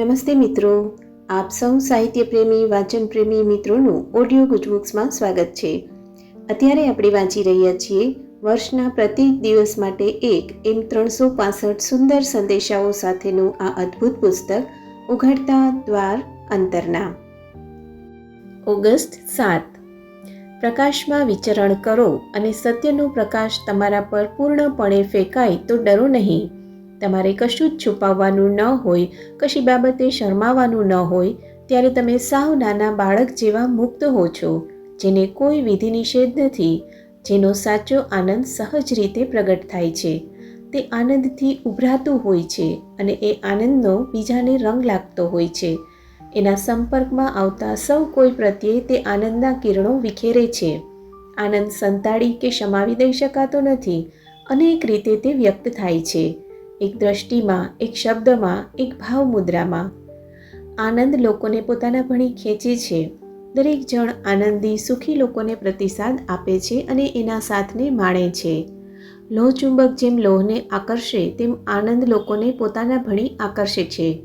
નમસ્તે મિત્રો. આપ સૌ સાહિત્ય પ્રેમી વાંચન પ્રેમી મિત્રોનું ઓડિયો ગુજબુક્સમાં સ્વાગત છે. અત્યારે આપણે વાંચી રહ્યા છીએ વર્ષના પ્રત્યેક દિવસ માટે એક એમ ત્રણસો પાસઠ સુંદર સંદેશાઓ સાથેનું આ અદ્ભુત પુસ્તક, ઉઘડતા દ્વાર અંતરના. ઓગસ્ટ સાત. પ્રકાશમાં વિચરણ કરો અને સત્યનો પ્રકાશ તમારા પર પૂર્ણપણે ફેંકાય તો ડરો નહીં. તમારે કશું જ છુપાવવાનું ન હોય, કશી બાબતે શરમાવાનું ન હોય, ત્યારે તમે સાવ નાના બાળક જેવા મુક્ત હો છો, જેને કોઈ વિધિ નિષેધ નથી, જેનો સાચો આનંદ સહજ રીતે પ્રગટ થાય છે. તે આનંદથી ઉભરાતું હોય છે અને એ આનંદનો બીજાને રંગ લાગતો હોય છે. એના સંપર્કમાં આવતા સૌ કોઈ પ્રત્યે તે આનંદના કિરણો વિખેરે છે. આનંદ સંતાડી કે શમાવી દઈ શકાતો નથી. અનેક રીતે તે વ્યક્ત થાય છે. એક દ્રષ્ટિમાં, એક શબ્દમાં, એક ભાવ મુદ્રામાં આનંદ લોકોને પોતાના ભણી ખેંચે છે. દરેક જણ આનંદી, સુખી લોકોને પ્રતિસાદ આપે છે અને એના સાથને માણે છે. લોહચુંબક જેમ લોહને આકર્ષે, તેમ આનંદ લોકોને પોતાના ભણી આકર્ષે છે.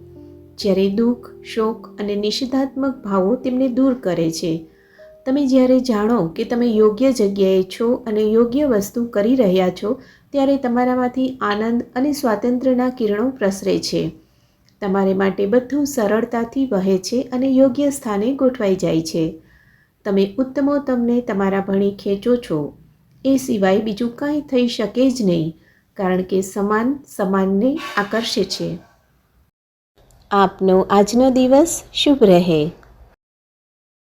જ્યારે દુઃખ, શોક અને નિષેધાત્મક ભાવો તેમને દૂર કરે છે. તમે જ્યારે જાણો કે તમે યોગ્ય જગ્યાએ છો અને યોગ્ય વસ્તુ કરી રહ્યા છો ત્યારે તમારામાંથી આનંદ અને સ્વાતંત્ર્યના કિરણો પ્રસરે છે. તમારે માટે બધું સરળતાથી વહે છે અને યોગ્ય સ્થાને ગોઠવાઈ જાય છે. તમે ઉત્તમો તમને તમારા ભણી ખેંચો છો. એ સિવાય બીજું કાંઈ થઈ શકે જ નહીં, કારણ કે સમાન સમાનને આકર્ષે છે. આપનો આજનો દિવસ શુભ રહે.